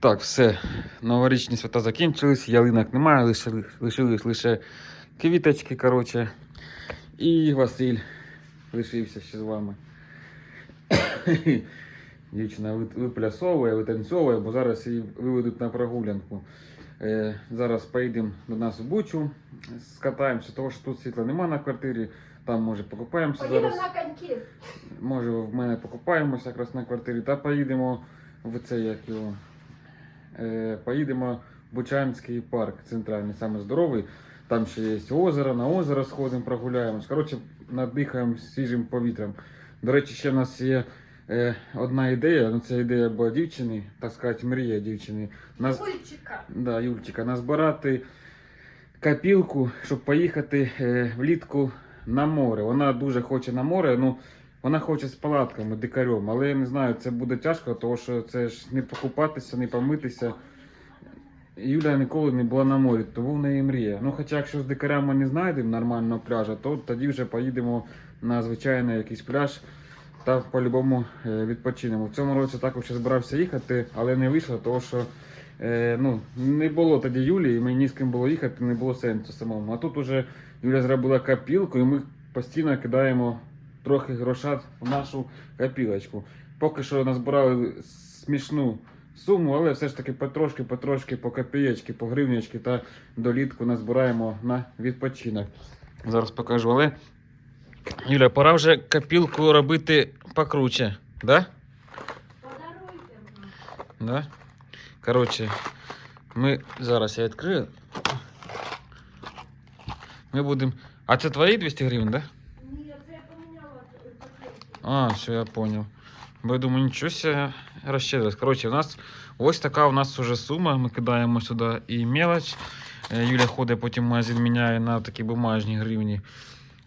Так, все. Новорічні свята закінчились, ялинок немає, лишили- лишились лише квіточки, коротше. І Василь лишився ще з вами. Дівчина виплясовує, витанцьовує, бо зараз її виведуть на прогулянку. Е, зараз поїдемо до нас у Бучу, скатаємося, тому що тут світла немає на квартирі, там може покупаємося Поїдемо зараз. на коньки. Може, в мене покупаємося якраз на квартирі, та поїдемо в цей як його. Е, поїдемо в Бучанський парк, центральний, саме здоровий. Там ще є озеро, на озеро сходимо, прогуляємось. Коротше, надихаємо свіжим повітрям. До речі, ще в нас є е, одна ідея. Ну, це ідея була дівчини, так сказати, мрія дівчини. Нас, Ульчика. да, Юльчика, назбирати копілку, щоб поїхати е, влітку на море. Вона дуже хоче на море. Ну, вона хоче з палатками, дикарем, але я не знаю, це буде тяжко, тому що це ж не покупатися, не помитися. Юля ніколи не була на морі, тому в неї мрія. Ну, хоча якщо з дикарями не знайдемо нормального пляжа, то тоді вже поїдемо на звичайний якийсь пляж та по-любому е, відпочинемо. В цьому році також збирався їхати, але не вийшло, тому що е, ну, не було тоді Юлі, і мені ні з ким було їхати, не було сенсу самому. А тут уже Юля зробила копілку, і ми постійно кидаємо трохи грошат в нашу копілочку. Поки що назбирали смішну суму, але все ж таки потрошки, потрошки, по копієчки, по гривнячки та долітку назбираємо на відпочинок. Зараз покажу, але Юля, пора вже копілку робити покруче, да? Подаруйте. Да? Коротше, ми зараз я відкрию. Ми будемо. А це твої 200 гривень, да? Ні, це я поміняла пакетики. А, все, я понял. Бо я думаю, нічого себе розщедрилось. Коротше, у нас ось така у нас уже сума. Ми кидаємо сюди і мелоч. Е, Юля ходить, потім магазин міняє на такі бумажні гривні.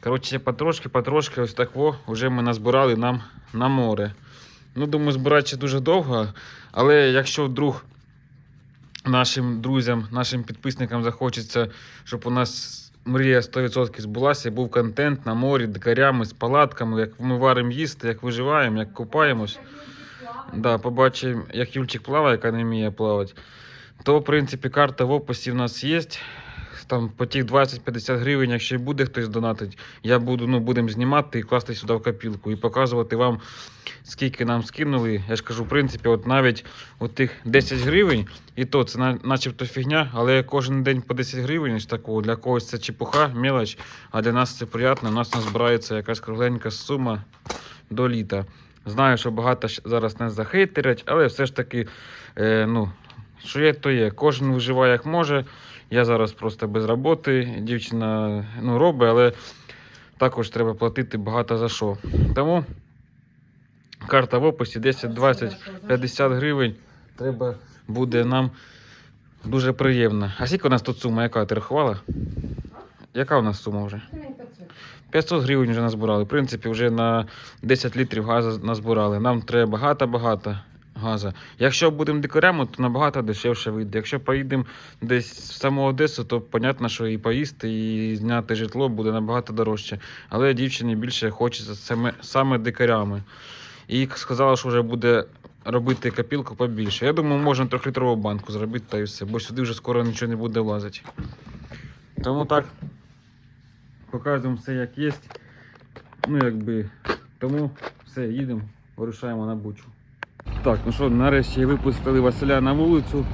Коротше, потрошки, потрошки, ось так во, вже ми назбирали нам на море. Ну, думаю, збирати ще дуже довго, але якщо вдруг нашим друзям, нашим підписникам захочеться, щоб у нас мрія 100% збулася, був контент на морі, дикарями, з палатками, як ми варимо їсти, як виживаємо, як купаємось. Да, побачимо, як Юльчик плаває, яка не вміє плавати. То, в принципі, карта в описі в нас є. Там по тих 20-50 гривень, якщо буде хтось донатить, я буду, ну, будемо знімати і класти сюди в копілку і показувати вам, скільки нам скинули. Я ж кажу, в принципі, от навіть от тих 10 гривень, і то це начебто фігня, але кожен день по 10 гривень ось такого. Для когось це чепуха, мелоч, а для нас це приємно. У нас назбирається якась кругленька сума до літа. Знаю, що багато зараз нас захейтерять, але все ж таки, е, ну, що є, то є. Кожен виживає як може. Я зараз просто без роботи. Дівчина ну, робить, але також треба платити багато за що. Тому карта в описі 10, 20, 50 гривень. Треба буде нам дуже приємно. А скільки у нас тут сума? Яка ти рахувала? Яка у нас сума вже? 500 гривень вже назбирали. В принципі, вже на 10 літрів газу назбирали. Нам треба багато-багато газу. Якщо будемо дикарями, то набагато дешевше вийде. Якщо поїдемо десь в саму Одесу, то понятно, що і поїсти, і зняти житло буде набагато дорожче. Але дівчині більше хочеться саме, саме дикарями. І сказала, що вже буде робити копілку побільше. Я думаю, можна трьохлітрову банку зробити та і все, бо сюди вже скоро нічого не буде влазити. Тому так. Показуємо все як є. Ну, якби. Тому все, їдемо, вирушаємо на бучу. Так, ну що, нарешті випустили Василя на вулицю,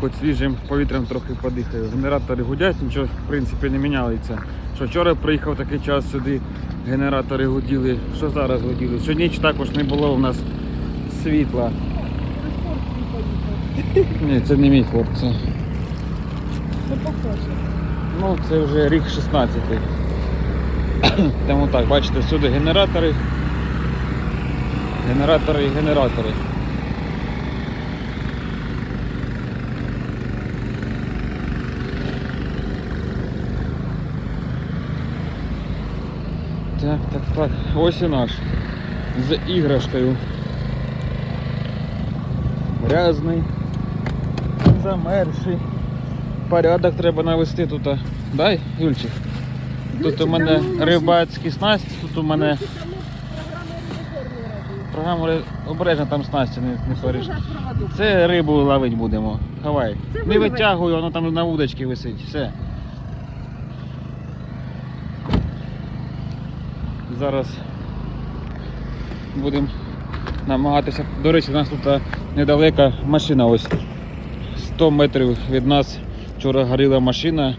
хоч свіжим повітрям трохи подихаю. Генератори гудять, нічого в принципі не міняється. Що вчора приїхав такий час сюди, генератори гуділи, що зараз гуділи. Що ніч також не було у нас світла. Ні, це не мій форт, це. Ну, це вже рік 16. Тому так, бачите, всюди генератори. Генератори і генератори. Так, так, так. Ось і наш. З іграшкою. Грязний. Замерзший. Порядок треба навести тут. Дай, Юльчик. Тут у мене рибацькі снасті, тут у мене Програма ре- обережно там снасті не, не проводок? Це рибу ловити будемо. Хавай. Не витягуй, воно там на вудочці висить. Все. Зараз будемо намагатися. До речі, у нас тут а, недалеко машина ось 100 метрів від нас вчора горіла машина,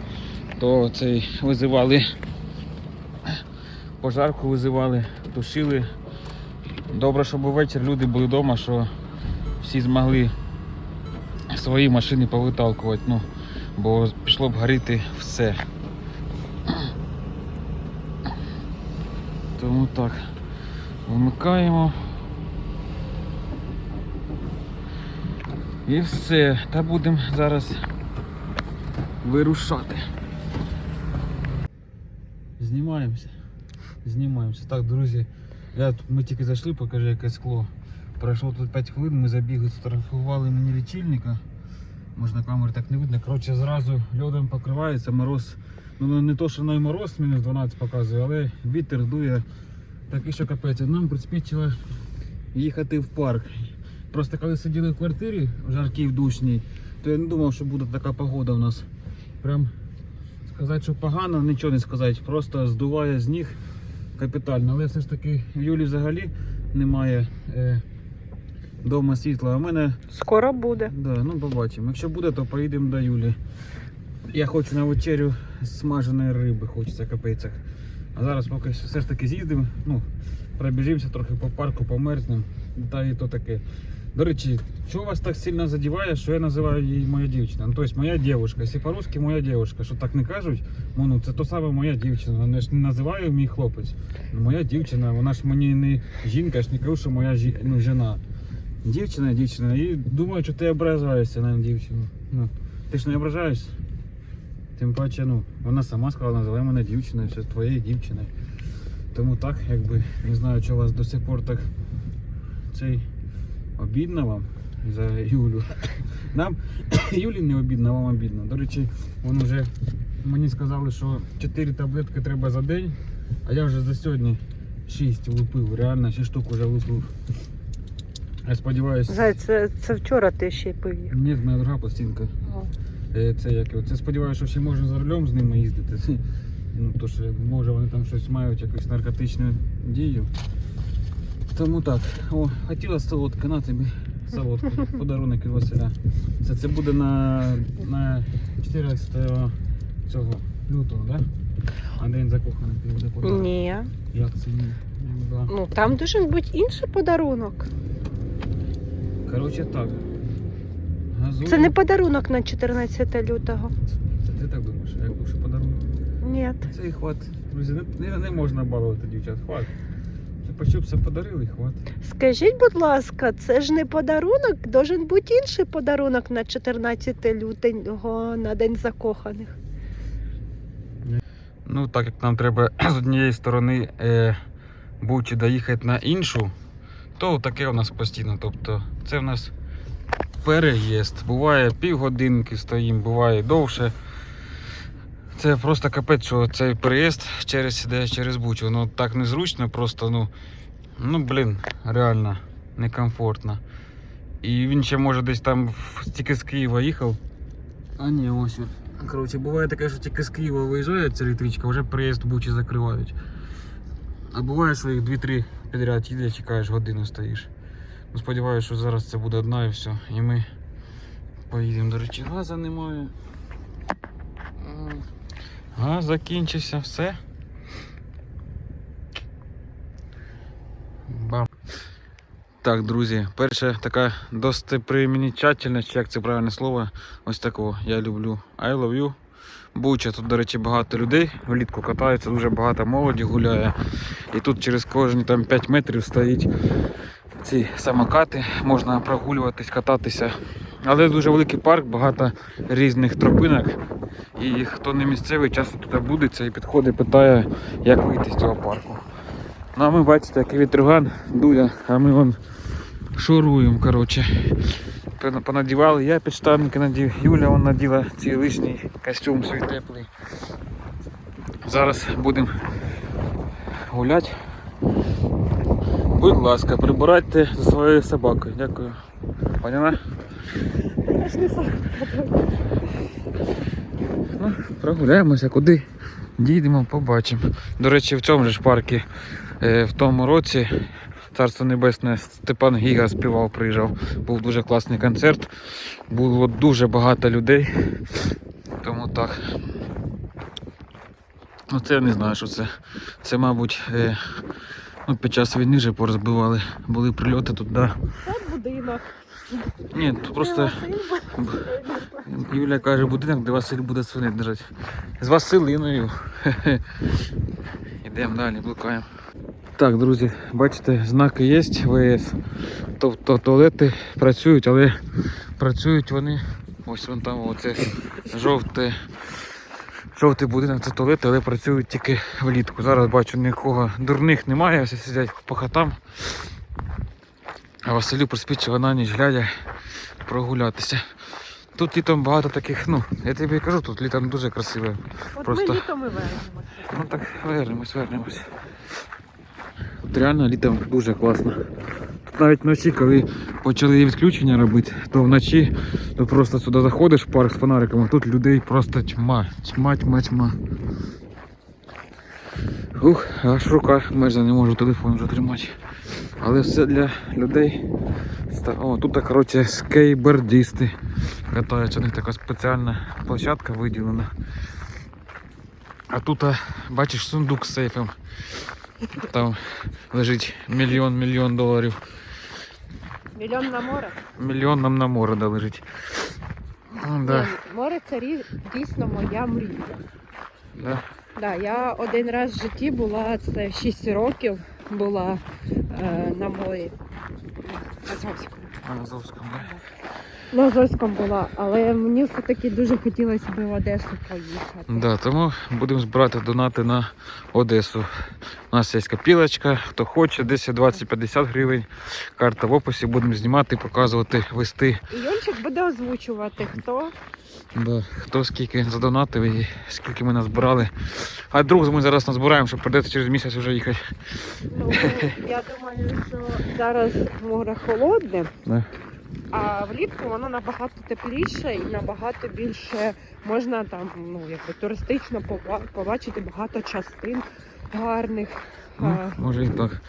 то цей визивали пожарку визивали, тушили. Добре, щоб ввечері люди були вдома, що всі змогли свої машини повиталкувати, ну, бо пішло б горіти все. Тому так, вмикаємо. І все. Та будемо зараз вирушати. Знімаємося. Знімаємося. Так, друзі, я, ми тільки зайшли, покажи яке скло. Пройшло тут 5 хвилин, ми забігли, сфотографували мені лічильника. Можна камери так не видно. Коротше, зразу льодом покривається, мороз. Ну не то, що на мороз мінус 12 показує, але вітер дує такий, що капець. Нам приспічило їхати в парк. Просто коли сиділи в квартирі в жаркій в душній, то я не думав, що буде така погода у нас. Прям сказати, що погано, нічого не сказати. Просто здуває з ніг капітально. Але все ж таки в Юлі взагалі немає е, дома світла. А в мене Скоро буде. Да, ну побачимо. Якщо буде, то поїдемо до Юлі. Я хочу на вечерю смаженої риби, хочеться капець. А зараз поки все ж таки з'їздимо, ну, пробіжимося трохи по парку, померзнемо. Та і то таке. До речі, що вас так сильно задіває, що я називаю її моя дівчина? Ну, тобто моя дівчинка. Якщо по-русски моя дівчинка, що так не кажуть, ну це то саме моя дівчина. Вона ж не називаю мій хлопець. Ну, моя дівчина, вона ж мені не жінка, я ж не кажу, що моя жі... ну, жена. Дівчина, дівчина. І думаю, що ти ображаєшся на дівчину. Ну, ти ж не ображаєшся. Тим паче, ну, вона сама сказала, називай мене дівчиною, це твоєю дівчиною. Тому так, якби не знаю, що у вас до сих пор так цей обідно вам за Юлю. Нам Юлі не обідно, вам обідно. До речі, вон вже мені сказали, що 4 таблетки треба за день, а я вже за сьогодні 6 влупив, реально 6 штук вже влупив. Я сподіваюся. Зай, це, це вчора ти ще й повів. Ні, моя друга пластинка. Е, Це як. Це сподіваюся, що ще можна за рулем з ними їздити. Ну, то що може вони там щось мають, якусь наркотичну дію. Тому так. О, хотіла солодка, на тобі. Солодка. Подарунок від Василя. Це, це буде на, на 14 цього лютого, так? Да? А день закоханий ти буде подарунок. Ні. Як це ні? Ну. Ну там дуже бути інший подарунок. Коротше так. Газуємо. Це не подарунок на 14 лютого. Це ти так думаєш, а як лучше подарунок? Ні. Це і хват. Друзі, не, не, не можна балувати дівчат. Хват. Щоб все подарили, і хват. Скажіть, будь ласка, це ж не подарунок, должен бути інший подарунок на 14 лютого на День закоханих. Ну, так як нам треба з однієї сторони е, Бучі доїхати на іншу, то таке у нас постійно. Тобто це в нас переїзд. Буває півгодинки стоїмо, буває довше. Це просто капець, що цей переїзд через, іде через Бучу. Воно так незручно, просто, ну, ну блін, реально некомфортно. І він ще може десь там тільки з Києва їхав. А ні, ось. Коротше, буває таке, що тільки з Києва виїжджає ця електричка, вже приїзд Бучі закривають. А буває, що їх 2-3 підряд їде, чекаєш, годину стоїш. Сподіваюся, що зараз це буде одна і все. І ми поїдемо. До речі, газа немає. Газ закінчився, все. Бам. Так, друзі, перша така достопримічательність, чи як це правильне слово, ось такого. Я люблю I love you. Буча, тут, до речі, багато людей влітку катаються, дуже багато молоді гуляє. І тут через кожні там 5 метрів стоїть ці самокати, можна прогулюватись, кататися. Але дуже великий парк, багато різних тропинок. І хто не місцевий, часто туди будеться і підходить, питає, як вийти з цього парку. Ну а ми бачите, який вітрюган дує, а ми вон шуруємо, коротше. Понадівали, я підштанники надів, Юля вон наділа цей лишній костюм свій теплий. Зараз будемо гуляти. Будь ласка, прибирайте за своєю собакою. Дякую. Поняла? Ну, прогуляємося, куди дійдемо, побачимо. До речі, в цьому ж парку е, в тому році Царство Небесне Степан Гіга співав, приїжджав. Був дуже класний концерт. Було дуже багато людей. Тому так. Ну це я не знаю, що це. Це, мабуть, е, ну, під час війни вже порозбивали. Були прильоти тут, да. От будинок. Ні, тут просто. Юля каже, будинок, де Василь буде свиней держати. З Василиною. Йдемо далі, блукаємо. Так, друзі, бачите, знаки є ВС. Тобто туалети працюють, але працюють вони. Ось вон там оце жовте. Жовтий будинок це туалети, але працюють тільки влітку. Зараз бачу нікого дурних немає, всі сидять по хатам. А Василю приспічила на ніч глядя прогулятися. Тут літом багато таких, ну, я тобі кажу, тут літом дуже красиве. От Просто- ми літом і вернемося. Ну так вернемось, вернемось. Реально літом дуже класно. Навіть вночі, коли почали відключення робити, то вночі ти просто сюди заходиш в парк з фонариком, а тут людей просто тьма, тьма, тьма, тьма. Ух, аж рука мерзне, не можу телефон вже тримати. Але все для людей. О, тут, коротше, скейбордісти катаються. У них така спеціальна площадка виділена. А тут, бачиш, сундук з сейфом. Там лежить мільйон мільйон доларів. Мільйон на море. Мільйон нам на море да, лежить. Ну, да, море це дійсно моя мрія. да. Да, я один раз в житті була, це 6 років була е, на морі. Азовському. На Азовському, да. На Азовському була, але мені все-таки дуже хотілося б в Одесу поїхати. Да, тому будемо збирати донати на Одесу. У нас є копілочка, хто хоче, 10, 20, 50 гривень. Карта в описі, будемо знімати, показувати, вести. І Йончик буде озвучувати, хто Да, хто скільки задонатив і скільки ми назбирали. А друг ми зараз назбираємо, щоб прийдеться через місяць вже їхати. Ну, я думаю, що зараз море холодне, Да. А влітку воно набагато тепліше і набагато більше можна там, ну якби туристично побачити багато частин гарних Ну, е, може і так.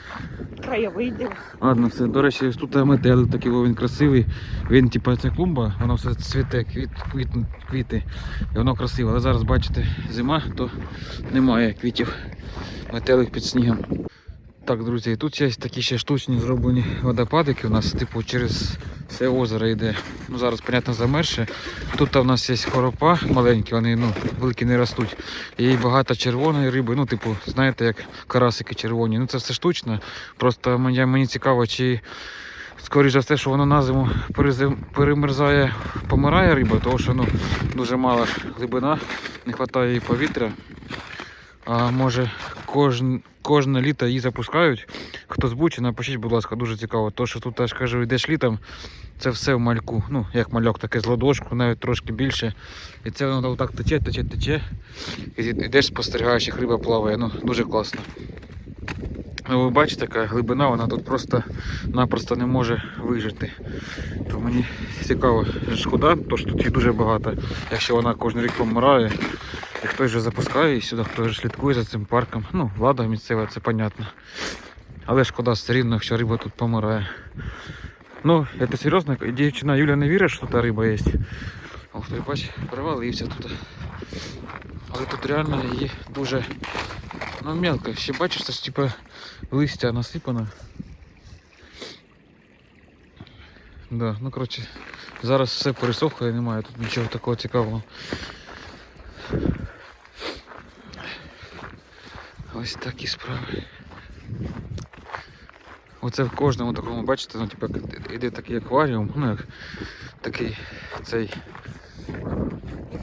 краєвидів. Ладно, все. До речі, тут метелик такий, він красивий. Він, типу, це клумба, воно все цвіте, квіт, квіт, квіти. І воно красиве. Але зараз, бачите, зима, то немає квітів. Метелик під снігом. Так, друзі, і тут є такі ще штучні зроблені водопадики. У нас, типу, через все озеро йде. Ну, зараз, понятно, замерше. Тут у нас є хоропа маленькі, вони ну, великі не ростуть. І багато червоної риби, ну, типу, знаєте, як карасики червоні. Ну це все штучно. Просто мені, мені цікаво, чи скоріш за все, що воно на зиму перемерзає, помирає риба, тому що ну, дуже мала глибина, не вистачає повітря. А може кожн, кожне літо її запускають. Хто з Бучі, напишіть, будь ласка, дуже цікаво. То, що тут, я кажу, йдеш літом, це все в мальку. Ну, як мальок, таке з ладошку, навіть трошки більше. І це воно отак тече, тече, тече. І йдеш, спостерігаєш, як риба плаває. Ну, дуже класно. Ну, ви бачите, яка глибина, вона тут просто-напросто не може вижити. То мені цікаво, шкода, то що тут їх дуже багато. Якщо вона кожен рік помирає, і хтось вже запускає її сюди, хтось вже слідкує за цим парком. Ну, влада місцева, це понятно. Але шкода все рівно, якщо риба тут помирає. Ну, це серйозно, дівчина Юля не вірить, що тут риба є. Ох, той бач, провалився тут. Але тут реально її дуже ну, мелко. Ще бачиш, ж типа листя насипано. Да, ну коротше, зараз все пересохло і немає тут нічого такого цікавого. Ось такі справи. Оце в кожному такому, бачите, ну, типу, іде такий акваріум, ну як такий цей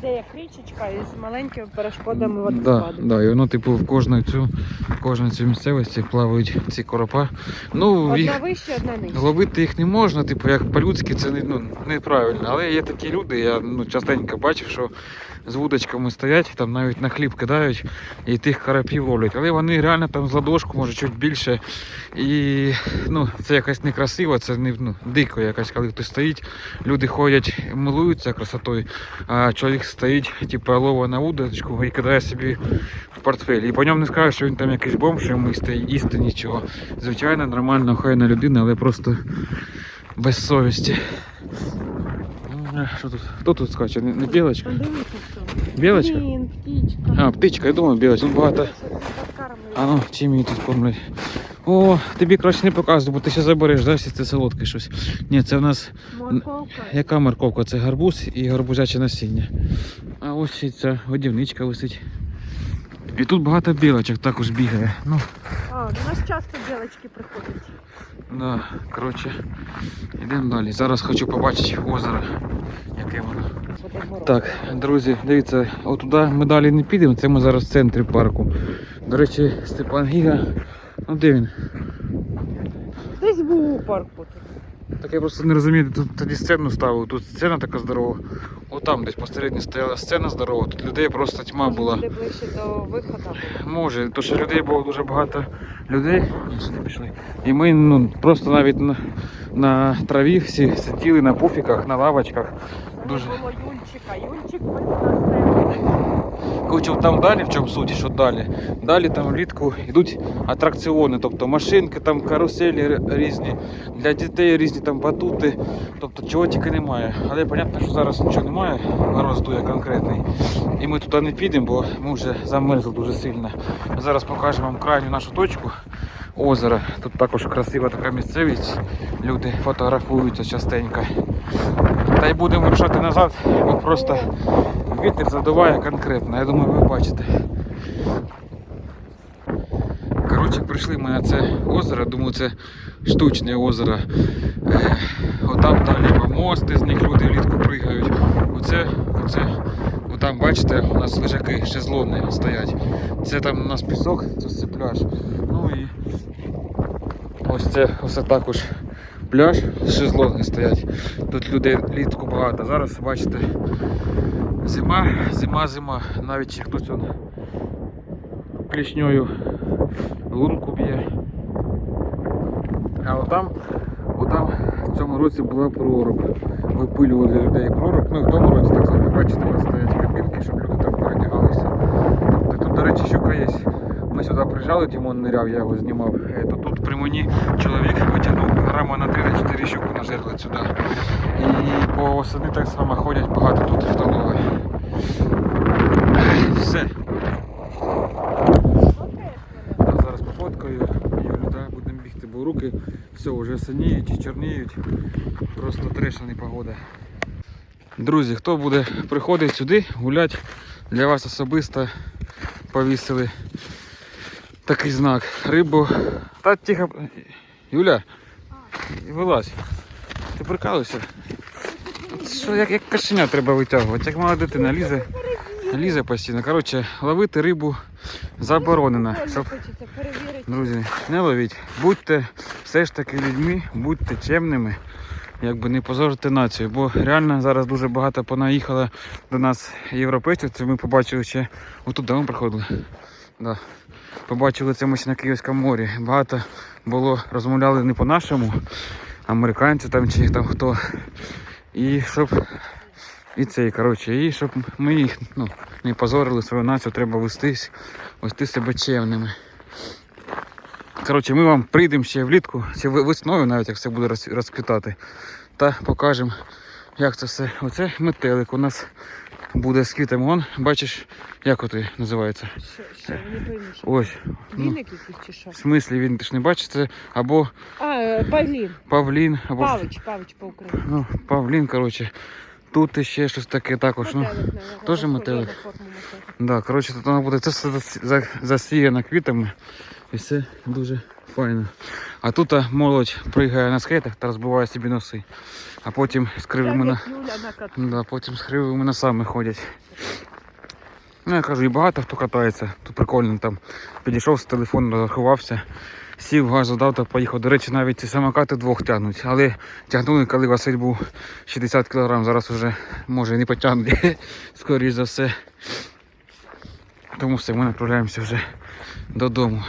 Це як річечка із маленькими перешкодами Да, водоспаду. да, і воно, типу, в кожну цю, в кожну цю місцевості плавають ці коропа. Ну, їх, вище, одна нижче. Ловити їх не можна, типу, як по-людськи, це не, ну, неправильно. Але є такі люди, я ну, частенько бачив, що з вудочками стоять, там навіть на хліб кидають і тих карапів ловлять. Але вони реально там з ладошку, може, чуть більше. І ну, це якась некрасиво, це не ну, дико якась, коли хтось стоїть, люди ходять, милуються красотою, а чоловік стоїть, типу, ловить на вудочку і кидає собі в портфель. І по ньому не скажеш, що він там якийсь бомж, йому їсти нічого. Звичайно, нормальна, охайна людина, але просто без совісті. Що тут? Хто тут скаче? Не білочка? Білочка? Блін, птічка. А, птичка, я думаю, білочка. Тут багато. А ну, чим її тут кормлять? О, тобі краще не показувати, бо ти ще забереш, да, це солодке щось. Ні, це в нас Морковка. яка морковка? Це гарбуз і гарбузяче насіння. А ось ця годівничка висить. І тут багато білочок також бігає. Ну, А, до нас часто білочки приходять. да, коротше, йдемо далі. Зараз хочу побачити озеро, яке воно. Так, друзі, дивіться, отуди ми далі не підемо, це ми зараз в центрі парку. До речі, Степан Гіга. Ну де він? Десь був у парку. Так я просто не розумію, тут тоді сцену ставив, тут сцена така здорова. Отам десь посередині стояла сцена здорова, тут людей просто тьма Може, була. Ближче до виходу. Може, то що людей було дуже багато людей. Сюди пішли. І ми ну, просто навіть на, на траві всі сиділи на пуфіках, на лавочках. Дуже. Було Юльчика. Юльчик визнав там далі, в чому суть, що далі? Далі там влітку йдуть атракціони, тобто машинки, там каруселі різні, для дітей різні там батути, тобто чого тільки немає. Але понятно, що зараз нічого немає, мороз дує конкретний. І ми туди не підемо, бо ми вже замерзли дуже сильно. Зараз покажемо вам крайню нашу точку озера. Тут також красива така місцевість, люди фотографуються частенько. Та й будемо рушати назад, бо просто вітер задуває конкретно, я думаю, ви бачите. Коротше, прийшли ми на це озеро, думаю, це штучне озеро. Е, отам далі помости, з них люди влітку пригають. Оце, оце, отам, бачите, у нас лежаки шезлони стоять. Це там у нас пісок, це все пляж. Ну і ось це ось також пляж, шезлонги стоять. Тут людей влітку багато. Зараз бачите, Зима, зима, зима. Навіть хтось он клішньою лунку б'є. А отам, отам в цьому році була проруб. Випилювали людей проруб. Ну і в тому році так само, бачите, у нас стоять кабінки, щоб люди там передягалися. Тобто тут, до речі, щука є. Ми сюди приїжджали, Дімон ниряв, я його знімав. Е, То тут при мені чоловік витягнув грама на 3-4 щуку нажерли сюди. І по осени так само ходять багато тут ловить. Все. Я зараз пофоткаю Юлю, да, будемо бігти, бо руки все вже синіють, чорніють. Просто трешна погода. Друзі, хто буде приходити сюди гуляти, для вас особисто повісили такий знак. Рибу. Та тихо. Юля, вилазь. Ти прикалуєшся? Що як, як кошеня треба витягувати, як мала дитина лізе, лізе постійно. Коротше, ловити рибу заборонено. Щоб, друзі, не ловіть. Будьте все ж таки людьми, будьте чемними, якби не позорити націю. Бо реально зараз дуже багато понаїхало до нас європейців. Це ми побачили ще отут, де ми приходили. Да. Побачили це ми ще на Київському морі. Багато було, розмовляли не по-нашому, американці там чи там хто. І щоб. І цей, коротше, і щоб ми їх ну, не позорили свою націю, треба вестись, вести себе чемними. Коротше, ми вам прийдемо ще влітку, чи весною навіть, як все буде роз- розквітати, та покажемо, як це все. Оце метелик у нас буде з квітами. Вон, бачиш, як от називається? Що, що, не пойму, що. Ось. Ну, якийсь чи що? в смислі він ти ж не бачиш, це або А, е, павлін. павлін, або Павич, павич по-українськи. ну, павлін, коротше. Тут ще щось таке також. Ну, Метелик, теж метелик. Да, коротше, тут воно буде це все засіяно квітами. І все дуже файно. А тут молодь пригає на скейтах та розбиває собі носи. А потім з кривими на... Да, потім з кривими носами ходять. Ну, я кажу, і багато хто катається. Тут прикольно там. Підійшов з телефону, розрахувався, сів, газу дав та поїхав. До речі, навіть ці самокати двох тягнуть. Але тягнули, коли Василь був 60 кг, зараз вже може не потягнути, скоріш за все. Тому все, ми направляємося вже додому.